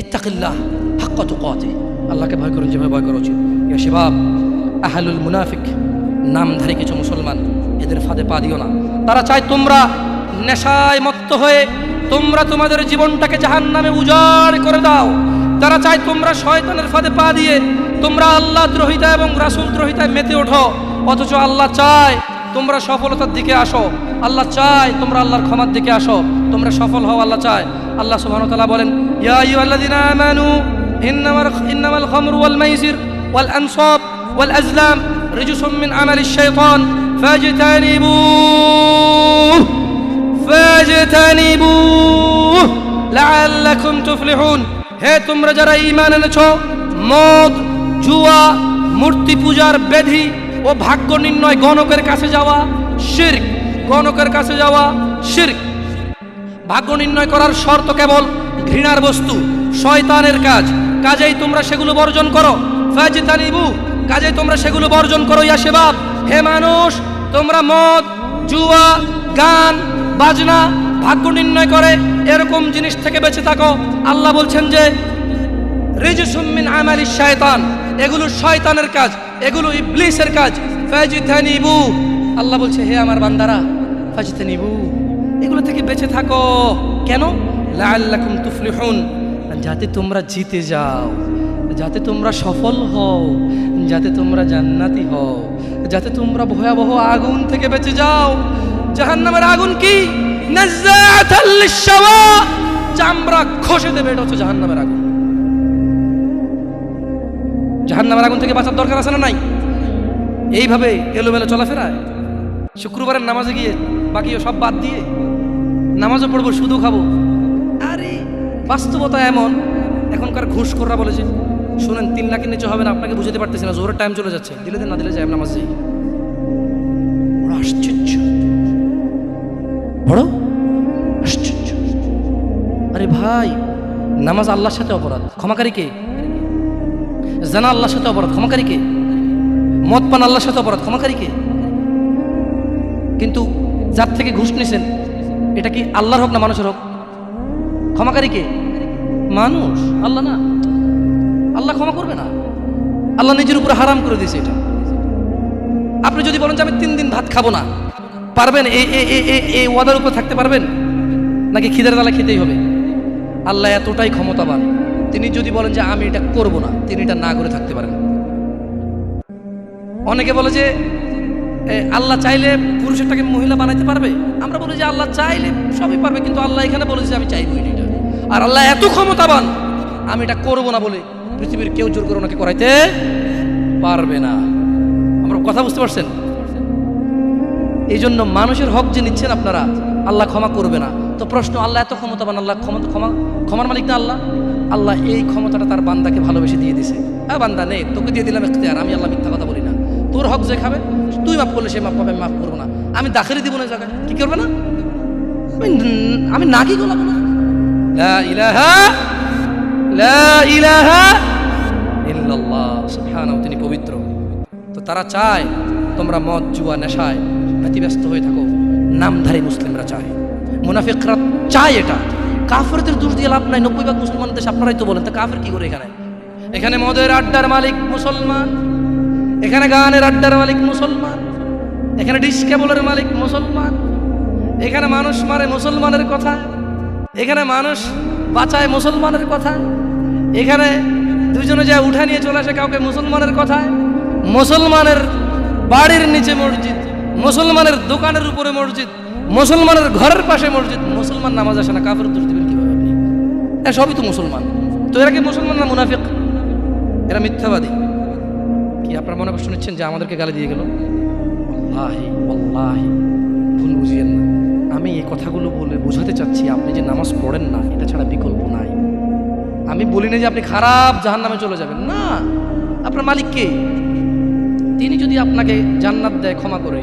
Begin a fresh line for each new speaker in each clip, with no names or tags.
ইত্তাকিল্লাহ আল্লাহকে ভয় করুন, যেভাবে ভয় করা উচিত। আহলুল মুনাফিক, নামধারী কিছু মুসলমান, এদের ফাঁদে পা দিও না। তারা চায় তোমরা নেশায় মত্ত হয়ে, তোমরা তোমাদের জীবনটাকে জাহান নামে উজাড় করে দাও। তারা চায় তোমরা শয়তানের ফাঁদে পা দিয়ে, তোমরা আল্লাহ দ্রোহিতা এবং রাসূল দ্রোহিতায় মেতে ওঠো। অথচ আল্লাহ চায় তোমরা সফলতার দিকে আসো। আল্লাহ চায় তোমরা আল্লাহর ক্ষমার দিকে আসো। তোমরা সফল হও, আল্লাহ চায়। আল্লাহ সুবহানাহু ওয়া তাআলা বলেন ইয়া আইয়ুহাল্লাযিনা আমানু ইন্নামাল ইন্নামাল খামরু ওয়াল মাইসির ওয়াল আনসাব ওয়াল আজলাম রিজসুম মিন আমালিশ শাইতান ফাজতানিবুহ ফাজতানিবুহ লাআল্লাকুম তুফলিহুন হে তোমরা যারা ঈমান এনেছো মদ জুয়া মূর্তি পূজার বেধি ও ভাগ্য নির্ণয় গণকের কাছে যাওয়া শির্ক গণকের কাছে যাওয়া শির্ক ভাগ্য নির্ণয় করার শর্ত কেবল ঘৃণার বস্তু, শয়তানের কাজ। কাজেই তোমরা সেগুলো বর্জন করো। ফাজিতানিবু কাজেই তোমরা সেগুলো বর্জন করো, ইয়া সেবাব হে মানুষ, তোমরা মদ, জুয়া, গান, বাজনা, ভাগ্য নির্ণয় করে, এরকম জিনিস থেকে বেঁচে থাকো। আল্লাহ বলছেন যে রিজুসুমিন আমালি শয়তান, এগুলো শয়তানের কাজ, এগুলো ইবলিসের কাজ। ফাজিতানিবু, আল্লাহ বলছে, হে আমার বান্দারা, ফাজিতানিবু। বেঁচে থাকো। কেন? লাআল্লাকুম তুফলিহুন। যাতে তোমরা জিতে যাও, যাতে তোমরা সফল হও, যাতে তোমরা জান্নাতি হও, যাতে তোমরা ভয়াবহ আগুন থেকে বেঁচে যাও। জাহান্নামের আগুন কি? চামড়া খসে দেবে, এটা হচ্ছে জাহান্নামের আগুন। জাহান্নামের আগুন থেকে বাঁচার দরকার আছে না নাই? এইভাবে এলোমেলো চলাফেরায়, শুক্রবারের নামাজে গিয়ে বাকি সব বাদ দিয়ে নামাজও পড়ব শুধু খাব। আরে, বাস্তবতা এমন, এখনকার ঘুষ ঘুষখোররা বলেছে, শুনেন, তিন লাখের নিচে হবে না, আপনাকে বুঝতে পারতেছি না জোরের টাইম চলে যাচ্ছে, দিলে দিন, না দিলে আমি নামাজ যাই বড় আশ্চর্য। বড়? আশ্চর্য। আরে ভাই, নামাজ আল্লাহর সাথে অপরাধ, ক্ষমাকারী কে? জানা আল্লাহর সাথে অপরাধ, ক্ষমাকারী কে? মদ পান আল্লাহর সাথে অপরাধ, ক্ষমাকারী কে? কিন্তু যার থেকে ঘুষ নিছেন এটা কি আল্লাহর হোক না মানুষের হোক? ক্ষমাকারী কে? মানুষ। আল্লাহ না। আল্লাহ ক্ষমা করবে না। আল্লাহ নিজের উপরে হারাম করে দিয়েছে এটা। আপনি যদি বলেন যে আমি তিন দিন ভাত খাব না পারবেন? এই এই ওয়াদার উপর থাকতে পারবেন? নাকি খিদের তালা খেতেই হবে? আল্লাহ এতটাই ক্ষমতাবান। তিনি যদি বলেন যে আমি এটা করব না তিনি এটা না করে থাকতে পারেন। অনেকে বলে যে এ, আল্লাহ চাইলে পুরুষেরটাকে মহিলা বানাইতে পারবে? আমরা বলি যে আল্লাহ চাইলে সবই পারবে, কিন্তু আল্লাহ এখানে বলেছে যে আমি চাইবই না এটা। আর আল্লাহ এত ক্ষমতাবান, আমি এটা করব না বলে পৃথিবীর কেউ জোর করে ওনাকে করাইতে পারবে না। আমরা কথা বুঝতে পারছেন? এই জন্য মানুষের হক যে নিচ্ছেন আপনারা, আল্লাহ ক্ষমা করবে না। তো প্রশ্ন, আল্লাহ এত ক্ষমতাবান, আল্লাহ ক্ষমতা ক্ষমা, ক্ষমার মালিক না আল্লাহ? আল্লাহ এই ক্ষমতাটা তার বান্দাকে ভালোবেসে দিয়ে দিছে। হ্যাঁ বান্দা নেই তোকে দিয়ে দিলাম এখতিয়ার, আমি আল্লাহ মিথ্যা কথা বলি না। তোর হক যে খাবে তুই মাফ করলে সে মাফ পাবে মাফ করব না। আমি দাখিলি দিব না জায়গায়। কি করবে না? আমি ন- কি গোলাবো না লা ইলাহা ইলাহা ইল্লাল্লাহ, সুবহানাহু, তিনি পবিত্র। তো তারা চায়, তোমরা মদ, জুয়া, নেশায় ব্যতিব্যস্ত হয়ে থাকো। নামধারী মুসলিমরা চায়। মুনাফিকরা চায় এটা। কাফেরদের দোষ দিয়ে লাভ নাই, নব্বই ভাগ মুসলমানদের আপনারাই তো বলেন, তা কাফের কি করে এখানে? এখানে মদের আড্ডার মালিক মুসলমান। এখানে গানের আড্ডার মালিক মুসলমান, এখানে ডিস কেবলের মালিক মুসলমান, এখানে মানুষ মারে মুসলমানের কথা, এখানে মানুষ বাঁচায় মুসলমানের কথা, এখানে দুজনে যায় উঠা নিয়ে চলে আসে কাউকে মুসলমানের কথায় মুসলমানের বাড়ির নিচে মসজিদ, মুসলমানের দোকানের উপরে মসজিদ, মুসলমানের ঘরের পাশে মসজিদ, মুসলমান নামাজ আসে না, কাফের দোষ দিবেন কীভাবে আপনি? সবই তো মুসলমান। তো এরা কি মুসলমান না মুনাফিক? এরা মিথ্যাবাদী। কি আপনার মনে কষ্ট নিচ্ছেন যে আমাদেরকে গালি দিয়ে গেল? ভুল বুঝিয়েন না। আমি এই কথাগুলো বলে বোঝাতে চাচ্ছি, আপনি যে নামাজ পড়েন না, এটা ছাড়া বিকল্প নাই। আমি বলি না যে আপনি খারাপ জাহান নামে চলে যাবেন। না, আপনার মালিককে তিনি যদি আপনাকে জান্নাত দেয়, ক্ষমা করে,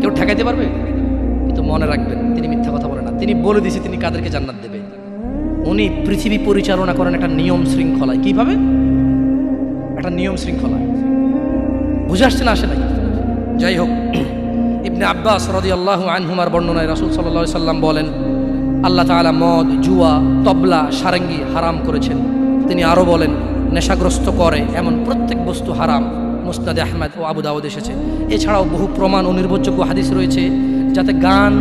কেউ ঠেকাইতে পারবে? কিন্তু মনে রাখবেন, তিনি মিথ্যা কথা বলে না। তিনি বলে দিয়েছে, তিনি কাদেরকে জান্নাত দেবে? উনি পৃথিবী পরিচালনা করেন একটা নিয়ম শৃঙ্খলায়। কীভাবে? একটা নিয়ম শৃঙ্খলায়। বুঝে আসছে না, আসে নাই। যাই হোক, ইবনে আব্বাস রদি আল্লাহ আনহুমার বর্ণনায় রাসুল সাল্লাহ সাল্লাম বলেন, আল্লাহ তাআলা মদ, জুয়া, তবলা, সারেঙ্গি হারাম করেছেন। তিনি আরও বলেন, নেশাগ্রস্ত করে এমন প্রত্যেক বস্তু হারাম মুস্তাদে আহমেদ ও আবু দাউদ এসেছে। এছাড়াও বহু প্রমাণ ও নির্ভরযোগ্য হাদিস রয়েছে, যাতে গান,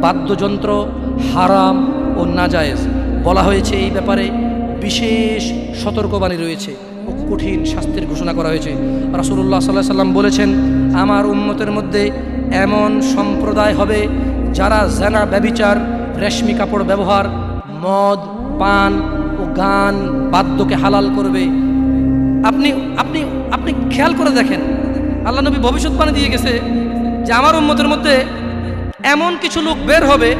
বাদ্যযন্ত্র হারাম ও নাজায়েজ বলা হয়েছে। এই ব্যাপারে বিশেষ সতর্কবাণী রয়েছে। কঠিন শাস্তির ঘোষণা করা হয়েছে। রাসূলুল্লাহ সাল্লাহ সাল্লাম বলেছেন, আমার উন্মতের মধ্যে এমন সম্প্রদায় হবে যারা জেনা ব্যবিচার রেশমি কাপড় ব্যবহার, মদ, পান ও গান বাদ্যকে হালাল করবে। আপনি আপনি আপনি খেয়াল করে দেখেন, আল্লাহ নবী ভবিষ্যৎবাণী দিয়ে গেছে যে আমার উন্মতের মধ্যে এমন কিছু লোক বের হবে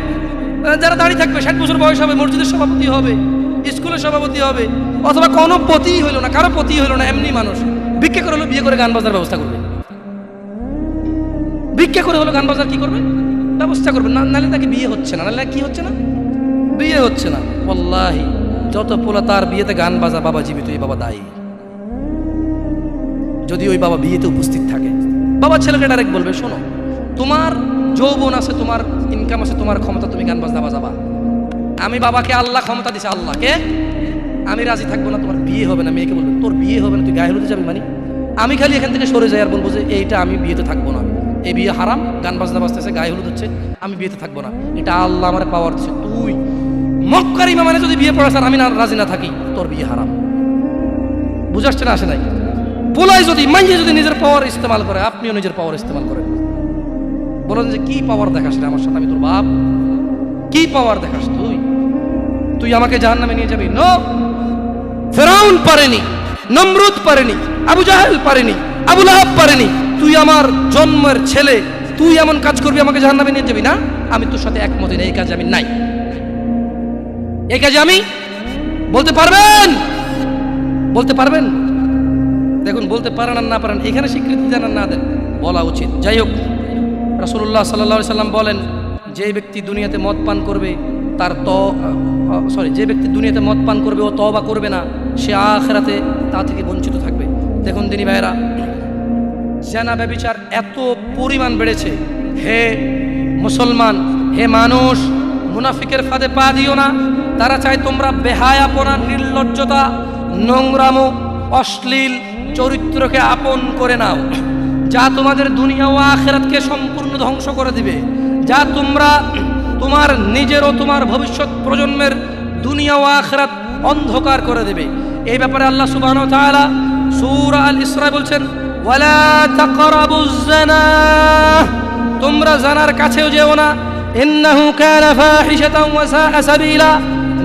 যারা দাঁড়িয়ে থাকবে, ষাট বছর বয়স হবে, মসজিদের সভাপতি হবে, স্কুলের সভাপতি হবে অথবা কোনো পতি হইল না, কারও পতি হইল না, এমনি মানুষ। ভিক্ষা করে হলো বিয়ে করে গান বাজার ব্যবস্থা করবে। ভিক্ষা করে হলো গান বাজার কি করবে? ব্যবস্থা করবে। না নাহলে তাকে বিয়ে হচ্ছে না। নাহলে কি হচ্ছে না? বিয়ে হচ্ছে না। ওল্লাহি যত পোলা তার বিয়েতে গান বাজা বাবা জীবিত, এই বাবা দায়ী। যদি ওই বাবা বিয়েতে উপস্থিত থাকে। বাবা ছেলেকে ডাইরেক্ট বলবে, শোনো, তোমার যৌবন আছে, তোমার ইনকাম আছে, তোমার ক্ষমতা তুমি গান বাজনা বাজাবা। আমি বাবাকে আল্লাহ ক্ষমতা দিছে, আল্লাহকে আমি রাজি থাকব না, তোমার বিয়ে হবে না, মেয়েকে বলবে, তোর বিয়ে হবে না, তুই গায়ে হলুদে যাবি মানে? আমি খালি এখান থেকে সরে যাই আর বলব যে, এইটা আমি বিয়েতে থাকব না। এই বিয়ে হারাম, গান বাজনা বাজতেছে, গায়ে হলুদ হচ্ছে, আমি বিয়েতে থাকব না। এটা আল্লাহ আমার পাওয়ার দিচ্ছে তুই মক্কার ইমামানে যদি বিয়ে পড়াস আর আমি না রাজি না থাকি, তোর বিয়ে হারাম। বুঝাচ্ছে না আসে নাই? পোলাই যদি, মাইয়ে যদি নিজের পাওয়ার ইস্তেমাল করে, আপনিও নিজের পাওয়ার ইস্তেমাল করেন। বলেন যে, কি পাওয়ার দেখাস রে আমার সাথে? আমি তোর বাপ। কি পাওয়ার দেখাস তুই? তুই আমাকে জাহান নামে নিয়ে যাবি? নো ফেরাউন পারেনি, নমরুদ পারেনি, আবু জাহেল পারেনি, আবু লাহাব পারেনি। তুই আমার জন্মের ছেলে, তুই এমন কাজ করবি আমাকে জাহান নামে নিয়ে যাবি না? আমি তোর সাথে একমত এই কাজে আমি নাই। এই কাজে আমি? বলতে পারবেন? বলতে পারবেন? দেখুন, বলতে পারেন আর না পারেন, এখানে স্বীকৃতি দেন আর না দেন, বলা উচিত। যাই হোক রাসুল্লাহ সাল্লা সাল্লাম বলেন যে ব্যক্তি দুনিয়াতে মদ পান করবে তার ত সরি যে ব্যক্তি দুনিয়াতে মদ পান করবে, ও তবা করবে না, সে আখেরাতে তা থেকে বঞ্চিত থাকবে। দেখুন দিনী ভাইয়েরা, জেনা ব্যবিচার এত পরিমাণ বেড়েছে। হে মুসলমান, হে মানুষ, মুনাফিকের ফাঁদে পা দিও না। তারা চায় তোমরা বেহায়াপনা, নির্লজ্জতা, নোংরামো, অশ্লীল চরিত্রকে আপন করে নাও। যা তোমাদের দুনিয়া ও আখেরাতকে সম্পূর্ণ ধ্বংস করে দিবে। যা তোমরা তোমার নিজেরও তোমার ভবিষ্যৎ প্রজন্মের দুনিয়া ও আখেরাত অন্ধকার করে দেবে। এই ব্যাপারে আল্লাহ সুবহানাহু ওয়া তাআলা সূরা আল ইসরা বলছেন তোমরা জানার কাছেও যেও না।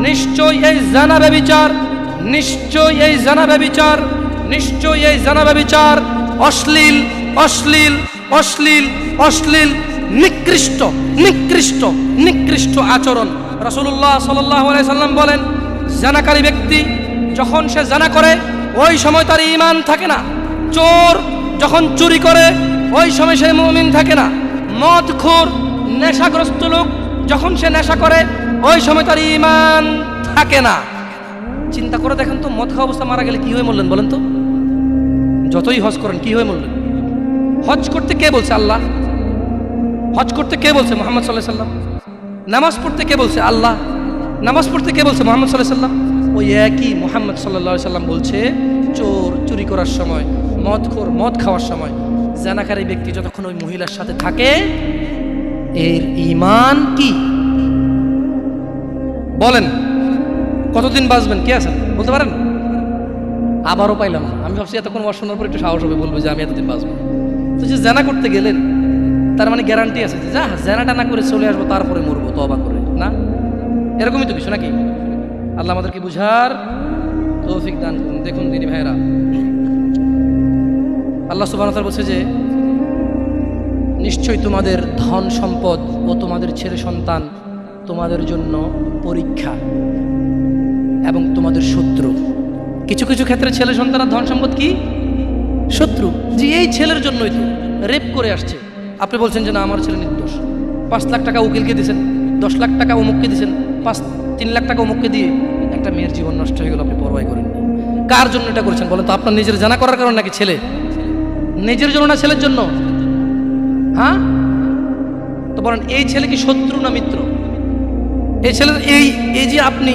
নিশ্চয় এই জানা ব্যভিচার নিশ্চয় এই জানা ব্যভিচার নিশ্চয় এই জানা ব্যভিচার অশ্লীল অশ্লীল অশ্লীল অশ্লীল নিকৃষ্ট নিকৃষ্ট নিকৃষ্ট আচরণ। আলাইহি সাল্লাম বলেন, জানাকারী ব্যক্তি যখন সে জানা করে, ওই সময় তার ইমান থাকে না। চোর যখন চুরি করে, ওই সময় সে মুমিন থাকে না। মদ মদখোর, নেশাগ্রস্ত লোক যখন সে নেশা করে, ওই সময় তার ইমান থাকে না। চিন্তা করে দেখেন তো, মদ খাওয়া অবস্থা মারা গেলে কি হয়ে মরলেন বলেন তো? যতই হজ করেন, কি হয়ে মরলেন? হজ করতে কে বলছে আল্লাহ? হজ করতে কে বলছে মোহাম্মদ সাল্লাহ সাল্লাম? নামাজ পড়তে কে বলছে আল্লাহ? নামাজ পড়তে কে বলছে মোহাম্মদ সাল্লাহ সাল্লাম? ওই একই মোহাম্মদ সাল্লাহ সাল্লাম বলছে, চোর চুরি করার সময় মদ খোর মদ খাওয়ার সময়, জানাকারী ব্যক্তি যতক্ষণ ওই মহিলার সাথে থাকে, এর ইমান কি? বলেন, কতদিন বাঁচবেন? কে আছেন? বলতে পারেন? আবারও পাইলাম আমি ভাবছি এতক্ষণ ওয়াজ শোনার পর একটু সাহস হবে বলব যে আমি এতদিন বাঁচবো। তো যে জানা করতে গেলেন তার মানে গ্যারান্টি আছে যে যা জানাটা না করে চলে আসব, তারপরে মরবো তবা করে। না? এরকমই তো কিছু নাকি? আল্লাহ আমাদেরকে বুঝার তৌফিক দান করুন। দেখুন দিনী ভাইরা আল্লাহ সুবাহ বলছে যে, নিশ্চয়ই তোমাদের ধন সম্পদ ও তোমাদের ছেলে সন্তান তোমাদের জন্য পরীক্ষা এবং তোমাদের শত্রু। কিছু কিছু ক্ষেত্রে ছেলে সন্তান আর ধন সম্পদ কি? শত্রু। যে এই ছেলের জন্যই তো রেপ করে আসছে। আপনি বলছেন যে না আমার ছেলে নির্দোষ। পাঁচ লাখ টাকা উকিলকে দিয়েছেন, দশ লাখ টাকা অমুককে দিয়েছেন, পাঁচ, তিন লাখ টাকা অমুককে দিয়ে একটা মেয়ের জীবন নষ্ট হয়ে গেল, আপনি পরবাই করেন কার জন্য এটা করেছেন বলেন তো? আপনার নিজের জানা করার কারণ নাকি ছেলে? নিজের জন্য না ছেলের জন্য? হ্যাঁ? তো বলেন, এই ছেলে কি শত্রু না মিত্র? এই ছেলের এই এই যে আপনি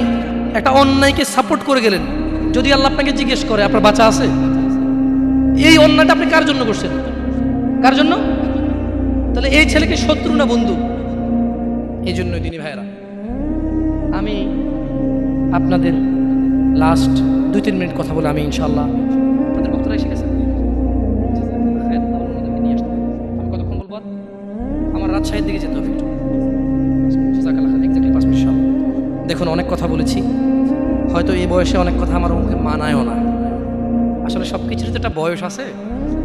একটা অন্যায়কে সাপোর্ট করে গেলেন, যদি আল্লাহ আপনাকে জিজ্ঞেস করে, আপনার বাচ্চা আছে? এই অন্যায়টা আপনি কার জন্য করছেন? কার জন্য? তাহলে এই ছেলেকে শত্রু না বন্ধু? এই জন্যই তিনি ভাইরা আমি আপনাদের লাস্ট দুই, তিন মিনিট কথা বলে আমি ইনশাল্লাহ আপনাদের বক্তরা এসে গেছে আমি কতক্ষণ আমার রাজশাহীর দিকে যেতে হবে। দেখুন, অনেক কথা বলেছি। হয়তো এই বয়সে অনেক কথা আমার মুখে মানায়ও না। আসলে সব কিছুর তো একটা বয়স আছে।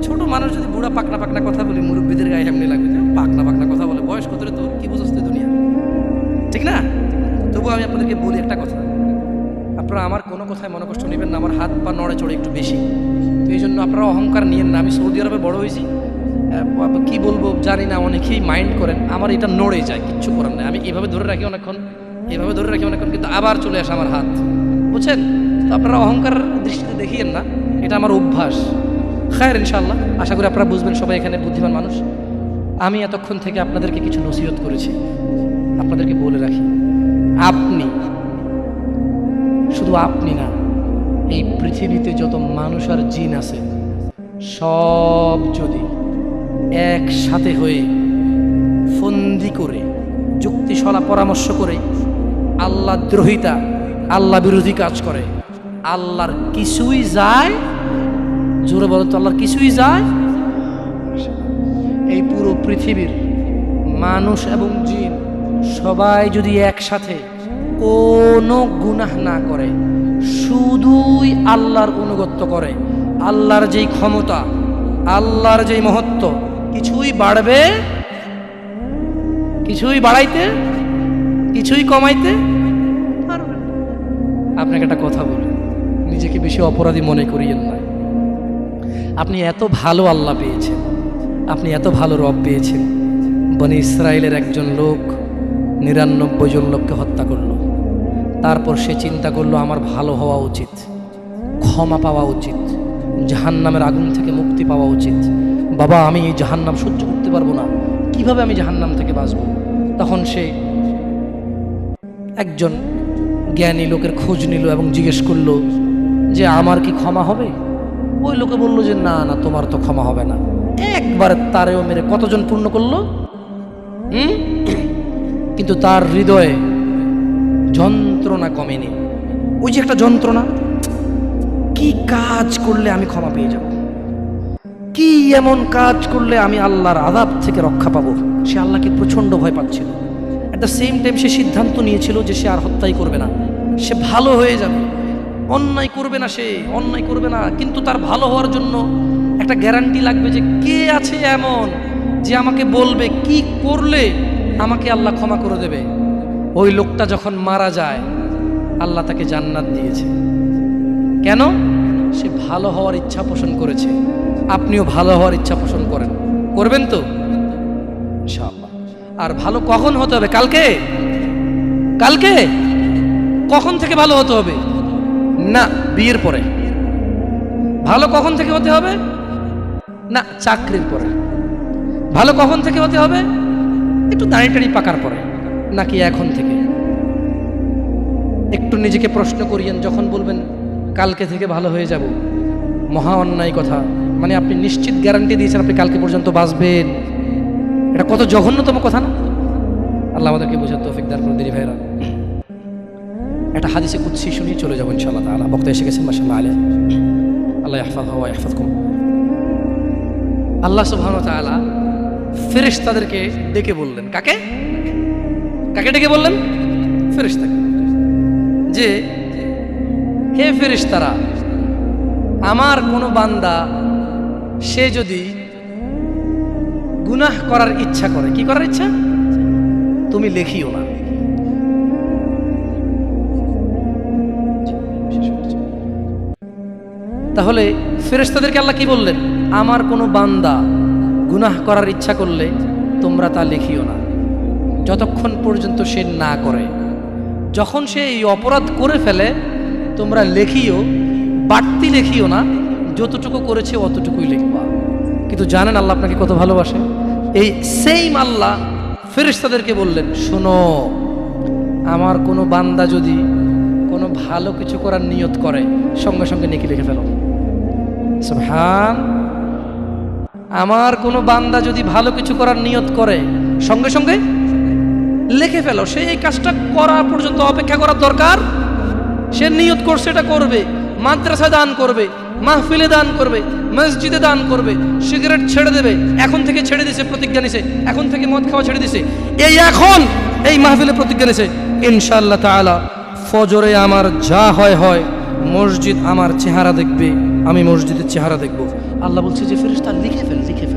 ছোট মানুষ যদি বুড়া পাকনা পাকনা কথা বলি, মুরব্বীদের গায়ে এমনি লাগবে যে পাকনা পাকনা কথা বলে বয়স কত তোর কি বুঝোস তুই দুনিয়া? ঠিক না? তবু আমি আপনাদেরকে বলি একটা কথা। আপনারা আমার কোনো কথায় মনে কষ্ট নেবেন না, আমার হাত পা নড়ে চড়ে একটু বেশি। তো এই জন্য আপনারা অহংকার নিয়েন না, আমি সৌদি আরবে বড় হয়েছি। কি বলব জানি না, অনেকেই মাইন্ড করেন, আমার এটা নড়ে যায়, কিচ্ছু করার নেই। আমি এভাবে ধরে রাখি অনেকক্ষণ, এভাবে ধরে রাখি অনেকক্ষণ, কিন্তু আবার চলে আসে আমার হাত। বুঝছেন? তো আপনারা অহংকার দৃষ্টিতে দেখিয়েন না, এটা আমার অভ্যাস। খায়ের ইনশাল্লাহ আশা করি আপনারা বুঝবেন সবাই এখানে বুদ্ধিমান মানুষ। আমি এতক্ষণ থেকে আপনাদেরকে কিছু নসিহত করেছি। আপনাদেরকে বলে রাখি, আপনি, শুধু আপনি না, এই পৃথিবীতে যত মানুষ আর জিন আছে, সব যদি একসাথে হয়ে ফন্দি করে, যুক্তিশলা পরামর্শ করে, আল্লাহ দ্রোহিতা, আল্লাহ বিরোধী কাজ করে, আল্লাহর কিছুই যায় জোরে বলো তো আল্লাহর কিছুই যায়? এই পুরো পৃথিবীর মানুষ এবং জিন সবাই যদি একসাথে কোনো গুনাহ না করে, শুধুই আল্লাহর অনুগত্য করে, আল্লাহর যেই ক্ষমতা, আল্লাহর যেই মহত্ব, কিছুই বাড়বে, কিছুই বাড়াইতে, কিছুই কমাইতে আপনাকে একটা কথা বলি, নিজেকে বেশি অপরাধী মনে করিয়েন না। আপনি এত ভালো আল্লাহ পেয়েছেন। আপনি এত ভালো রব পেয়েছেন। বনি ইসরায়েলের একজন লোক নিরানব্বই জন লোককে হত্যা করল। তারপর সে চিন্তা করল, আমার ভালো হওয়া উচিত। ক্ষমা পাওয়া উচিত। জাহান্নামের আগুন থেকে মুক্তি পাওয়া উচিত। বাবা, আমি এই জাহান্নাম সহ্য করতে পারব না। কীভাবে আমি জাহান্নাম থেকে বাঁচব? তখন সে একজন জ্ঞানী লোকের খোঁজ নিল এবং জিজ্ঞেস করল, যে আমার কি ক্ষমা হবে? ওই লোকে বলল যে, না না, তোমার তো ক্ষমা হবে না। একবার তারেও মেরে কতজন পূর্ণ করল? কিন্তু তার হৃদয়ে যন্ত্রণা কমেনি। ওই যে একটা যন্ত্রণা, কি কাজ করলে আমি ক্ষমা পেয়ে যাব? কি এমন কাজ করলে আমি আল্লাহর আদাব থেকে রক্ষা পাবো? সে আল্লাহকে প্রচণ্ড ভয় পাচ্ছিল। অ্যাট দ্য সেম টাইম সে সিদ্ধান্ত নিয়েছিল যে সে আর হত্যাই করবে না। সে ভালো হয়ে যাবে। অন্যায় করবে না সে, অন্যায় করবে না। কিন্তু তার ভালো হওয়ার জন্য একটা গ্যারান্টি লাগবে যে কে আছে এমন যে আমাকে বলবে কি করলে আমাকে আল্লাহ ক্ষমা করে দেবে। ওই লোকটা যখন মারা যায়, আল্লাহ তাকে জান্নাত দিয়েছে। কেন? সে ভালো হওয়ার ইচ্ছা পোষণ করেছে। আপনিও ভালো হওয়ার ইচ্ছা পোষণ করেন। করবেন তো? আর ভালো কখন হতে হবে? কালকে? কালকে? কখন থেকে ভালো হতে হবে? না, বিয়ের পরে। ভালো কখন থেকে হতে হবে? না, চাকরির পরে। ভালো কখন থেকে হতে হবে? একটু দাঁড়িয়ে টাড়ি পাকার পরে, নাকি এখন থেকে? একটু নিজেকে প্রশ্ন করিয়েন, যখন বলবেন, কালকে থেকে ভালো হয়ে যাব। মহা অন্যায় কথা। মানে আপনি নিশ্চিত গ্যারান্টি দিয়েছেন আপনি কালকে পর্যন্ত বাঁচবেন। এটা কত জঘন্যতম কথা না? আল্লাহ আমাদেরকে বোঝার তৌফিক দার করে দিদি ভাইরা একটা হাদিসে কুৎসি শুনিয়ে চলে যাব ইনশাআল্লাহ তাআলা। বক্তা এসে গেছেন মাসাল্লাহ আলিয়া আল্লাহ ইহফাজ হওয়া ইহফাজ কম আল্লাহ সুবহানাহু ওয়া তাআলা ফেরেশতাদেরকে ডেকে বললেন, কাকে? কাকে ডেকে বললেন? ফেরেশতাকে। যে, হে ফেরেশ তারা আমার কোনো বান্দা, সে যদি গুনাহ করার ইচ্ছা করে, কি করার ইচ্ছা? তুমি লেখিও না। তাহলে ফেরেশতাদেরকে আল্লাহ কি বললেন? আমার কোনো বান্দা গুনাহ করার ইচ্ছা করলে তোমরা তা লিখিও না। যতক্ষণ পর্যন্ত সে না করে, যখন সে এই অপরাধ করে ফেলে, তোমরা লেখিও, বাড়তি লেখিও না, যতটুকু করেছে অতটুকুই লিখবা। কিন্তু জানেন আল্লাহ আপনাকে কত ভালোবাসে? এই সেম আল্লাহ ফেরেশতাদেরকে বললেন, শোনো, আমার কোনো বান্দা যদি কোনো ভালো কিছু করার নিয়ত করে, সঙ্গে সঙ্গে নেকি লিখে ফেলো। সুবহান। আমার কোনো বান্দা যদি ভালো কিছু করার নিয়ত করে, সঙ্গে সঙ্গে লিখে ফেলো, সে এই কাজটা করা পর্যন্ত অপেক্ষা করার দরকার? সে নিয়ত করছে এটা করবে। মাদ্রাসা দান করবে, মাহফিলে দান করবে, মসজিদে দান করবে, সিগারেট ছেড়ে দেবে, এখন থেকে ছেড়ে দিছে, প্রতিজ্ঞা নিছে, এখন থেকে মদ খাওয়া ছেড়ে দিছে। এই এখন এই মাহফিলে প্রতিজ্ঞা নিছে। ইনশাআল্লাহ তাআলা, ফজরে আমার যা হয় হয়, মসজিদ আমার চেহারা দেখবে। আমি মসজিদের চেহারা দেখব। আল্লাহ বলছে যে ফেরেশতা লিখে ফেল লিখে ফেল।